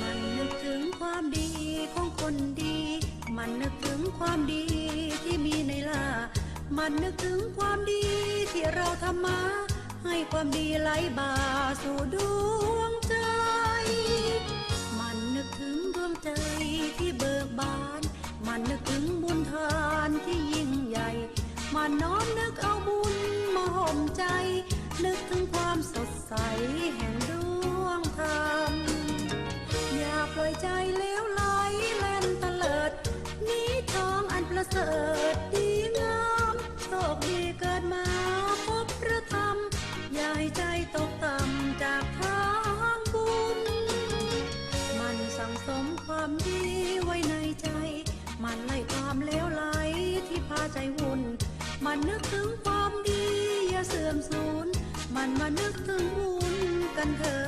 มันนึกถึงความดีของคนดี มันนึกถึงความดีที่มีในลา มันนึกถึงความดีที่เราทำมา ให้ความดีไหลบ่าสู่ดวงใจ มันนึกถึงดวงใจที่เบิกบาน มันนึกถึงบุญทานที่ยิ่งใหญ่มันน้อมนึกเอาบุญมาห่มใจ นึกถึงความสดใสแห่งดวงธรรม อย่าปล่อยใจเลี้ยวไหลเล่นตะเลิดนี้ทองอันประเสริฐดีงามโชคดีเกิดมาพบพระธรรม อย่าให้ใจตกต่ำจากทางบุญ มันสั่งสมความดี มันไล่ความเลวไหลที่พาใจวุ่น มันนึกถึงความดีอย่าเสื่อมสูญ มันมานึกถึงบุญกันเถิดเอ่ย